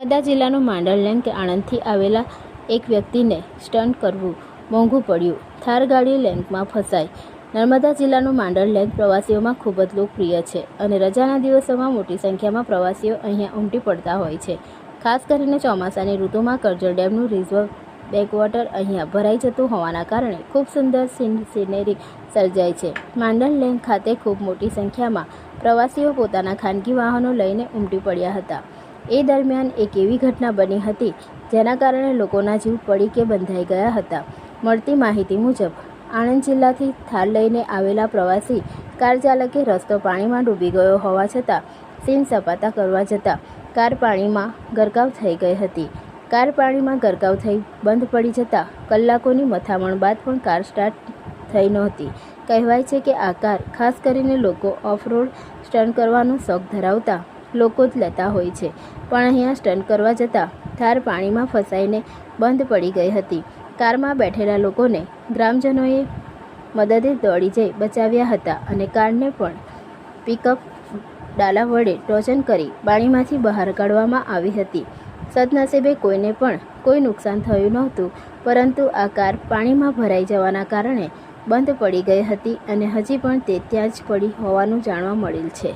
નર્મદા જિલ્લાનું માંડળ લેન કે આણંદથી આવેલા એક વ્યક્તિને સ્ટન્ટ કરવું મોંઘું પડ્યું. થાર ગાડી લેન્કમાં ફસાઈ. નર્મદા જિલ્લાનું માંડળ લેક પ્રવાસીઓમાં ખૂબ જ લોકપ્રિય છે અને રજાના દિવસોમાં મોટી સંખ્યામાં પ્રવાસીઓ અહીંયા ઉમટી પડતા હોય છે. ખાસ કરીને ચોમાસાની ઋતુમાં કરજણ ડેમનું રિઝર્વ બેકવોટર અહીંયા ભરાઈ જતું હોવાના કારણે ખૂબ સુંદર સીન- સિનેરી સર્જાય છે. માંડળ લેક ખાતે ખૂબ મોટી સંખ્યામાં પ્રવાસીઓ પોતાના ખાનગી વાહનો લઈને ઉમટી પડ્યા હતા. એ દરમિયાન એક એવી ઘટના બની હતી, જેના કારણે લોકોના જીવ પડી કે બંધાઈ ગયા હતા. મળતી માહિતી મુજબ, આણંદ જિલ્લાથી થાર લઈને આવેલા પ્રવાસી કાર ચાલકે રસ્તો પાણીમાં ડૂબી ગયો હોવા છતાં, સીન સપાતા કરવા જતાં કાર પાણીમાં ગરકાવ થઈ ગઈ હતી. કાર પાણીમાં ગરકાવ થઈ બંધ પડી જતાં કલાકોની મથામણ બાદ પણ કાર સ્ટાર્ટ થઈ નહોતી. કહેવાય છે કે આ કાર ખાસ કરીને લોકો ઓફરોડ સ્ટન્ટ કરવાનો શોખ ધરાવતા લોકો જ લેતા હોય છે. પણ અહીંયા સ્ટન્ટ કરવા જતાં થાર પાણીમાં ફસાઈને બંધ પડી ગઈ હતી. કારમાં બેઠેલા લોકોને ગ્રામજનોએ મદદે દોડી જઈ બચાવ્યા હતા અને કારને પણ પિકઅપ ડાલા વડે ટોચન કરી પાણીમાંથી બહાર કાઢવામાં આવી હતી. સદનસીબે કોઈને પણ કોઈ નુકસાન થયું નહોતું, પરંતુ આ કાર પાણીમાં ભરાઈ જવાના કારણે બંધ પડી ગઈ હતી અને હજી પણ તે ત્યાં જ પડી હોવાનું જાણવા મળેલ છે.